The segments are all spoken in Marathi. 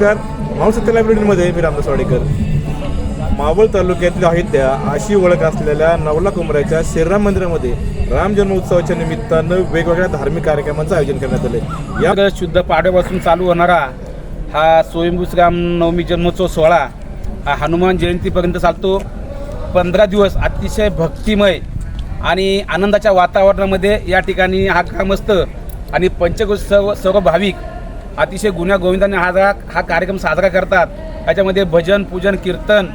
तर मावसत्य लायब्ररीमध्ये मी रामदास वाडेकर. मावळ तालुक्यातील अहित्या अशी ओळख असलेल्या नवला कुंभऱ्याच्या श्रीराम मंदिरामध्ये राम जन्मोत्सवाच्या निमित्तानं वेगवेगळ्या धार्मिक कार्यक्रमांचं आयोजन करण्यात आले या शुद्ध पाडव्यापासून चालू होणारा हा स्वयंभूस श्रीराम नवमी जन्मोत्सव सोहळा हा हनुमान जयंतीपर्यंत चालतो. पंधरा दिवस अतिशय भक्तिमय आणि आनंदाच्या वातावरणामध्ये या ठिकाणी हा ग्रामस्थ आणि पंचकोश सर्व भाविक अतिशय गुन्ह्या गोविंदाने हा जा- हा कार्यक्रम साजरा करतात. त्याच्यामध्ये भजन पूजन कीर्तन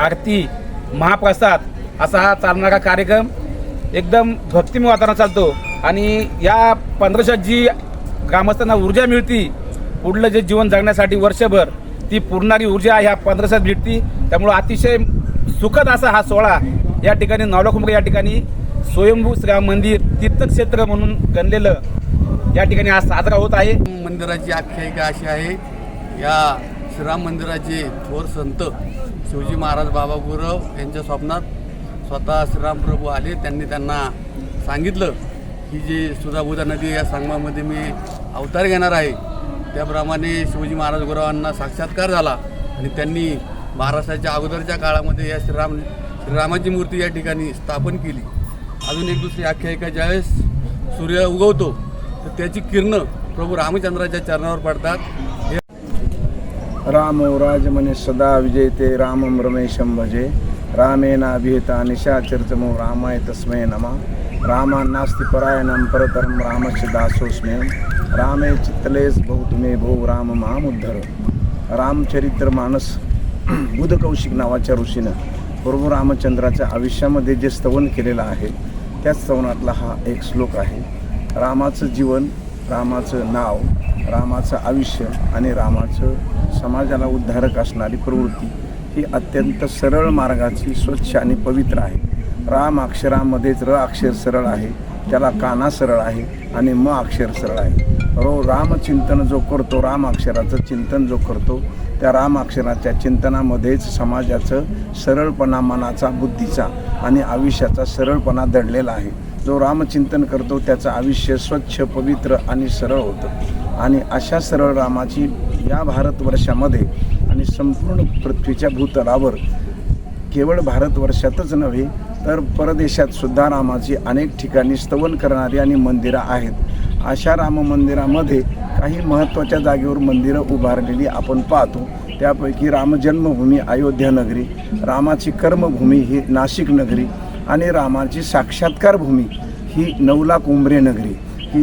आरती महाप्रसाद असा हा चालणारा कार्यक्रम एकदम भक्तिमय वातावरण चालतो. आणि या पंधराशात जी ग्रामस्थांना ऊर्जा मिळती पुढलं जे जीवन जगण्यासाठी वर्षभर ती पुरणारी ऊर्जा ह्या पंधराशात भेटती. त्यामुळं अतिशय सुखद असा हा सोहळा या ठिकाणी नवलाकुंभ या ठिकाणी स्वयंभू श्री मंदिर तीर्थक्षेत्र म्हणून गणलेलं या ठिकाणी आज साजरा होत आहे. मंदिराची आख्यायिका अशी आहे. या श्रीराम मंदिराचे थोर संत शिवजी महाराज बाबा गुरव यांच्या स्वप्नात स्वतः श्रीराम प्रभू आले. त्यांनी त्यांना सांगितलं की जी सुधाबुधा नदी या संगमामध्ये मी अवतार घेणार आहे. त्याप्रमाणे शिवजी महाराज गुरवांना साक्षात्कार झाला आणि त्यांनी महाराष्ट्राच्या अगोदरच्या काळामध्ये या श्रीराम श्रीरामाची मूर्ती या ठिकाणी स्थापन केली. अजून एक दुसरी आख्यायिका ज्यावेळेस सूर्य उगवतो तर त्याची किरणं प्रभू रामचंद्राच्या चरणावर पडतात. राम रामो राजमने सदा विजयते रामम रमेशम भजे. रामेनाभिहिता निशाचरितमो रामाय तस्मै नमः. रामा नास्ति परायणं परतरं रामस्य दासोऽस्म्यं रामे चित्तलेस बहु मे भो राम मामुद्धर। रामचरित्र मानस बुधकौशिक नावाच्या ऋषीनं प्रभू रामचंद्राच्या आयुष्यामध्ये जे स्तवन केलेलं आहे त्या स्तवनातला हा एक श्लोक आहे. रामाचं जीवन रामाचं नाव रामाचं आयुष्य आणि रामाचं समाजाला उद्धारक असणारी प्रवृत्ती ही अत्यंत सरळ मार्गाची स्वच्छ आणि पवित्र आहे. राम अक्षरामध्येच र अक्षर सरळ आहे. त्याला काना सरळ आहे आणि म अक्षर सरळ आहे. रो रामचिंतन जो करतो राम अक्षराचं चिंतन जो करतो त्या राम अक्षराच्या चिंतनामध्येच समाजाचं सरळपणा मनाचा बुद्धीचा आणि आयुष्याचा सरळपणा दडलेला आहे. जो रामचिंतन करतो त्याचं आयुष्य स्वच्छ पवित्र आणि सरळ होतं. आणि अशा सरळ रामाची या भारतवर्षामध्ये आणि संपूर्ण पृथ्वीच्या भूतलावर केवळ भारतवर्षातच नव्हे तर परदेशात सुद्धा रामाची अनेक ठिकाणी स्तवन करणारी आणि मंदिरं आहेत. अशा राम मंदिरामध्ये काही महत्त्वाच्या जागेवर मंदिरं उभारलेली आपण पाहतो. त्यापैकी रामजन्मभूमी अयोध्या नगरी रामाची कर्मभूमी ही नाशिक नगरी आणि रामाची साक्षात्कार भूमी ही नवला कुंभरे नगरी. ही